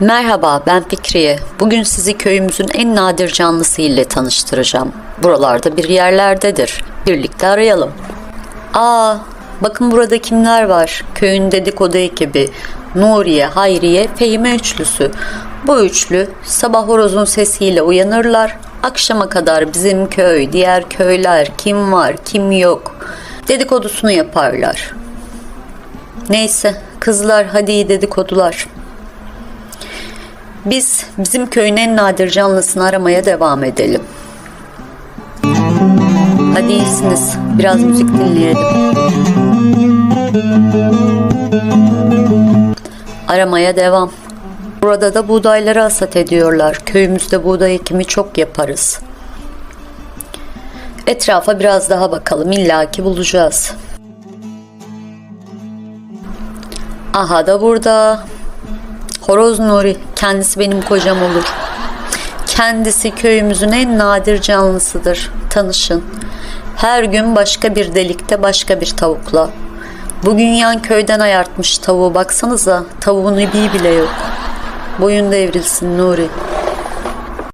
Merhaba ben Fikriye. Bugün sizi köyümüzün en nadir canlısı ile tanıştıracağım. Buralarda bir yerlerdedir. Birlikte arayalım. Aa, bakın burada kimler var? Köyün dedikodu ekibi. Nuriye, Hayriye, Fehime üçlüsü. Bu üçlü sabah horozun sesiyle uyanırlar. Akşama kadar bizim köy, diğer köyler, kim var, kim yok dedikodusunu yaparlar. Neyse kızlar hadi dedikodular. Biz bizim köyün en nadir canlısını aramaya devam edelim. Hadi iyisiniz. Biraz müzik dinleyelim. Aramaya devam. Burada da buğdayları hasat ediyorlar. Köyümüzde buğday ekimi çok yaparız. Etrafa biraz daha bakalım. İlla ki bulacağız. Aha da burada. Horoz Nuri. Kendisi benim kocam olur. Kendisi köyümüzün en nadir canlısıdır. Tanışın. Her gün başka bir delikte başka bir tavukla. Bugün yan köyden ayartmış tavuğu baksanıza. Tavuğun ibiği bile yok. Boyun devrilsin Nuri.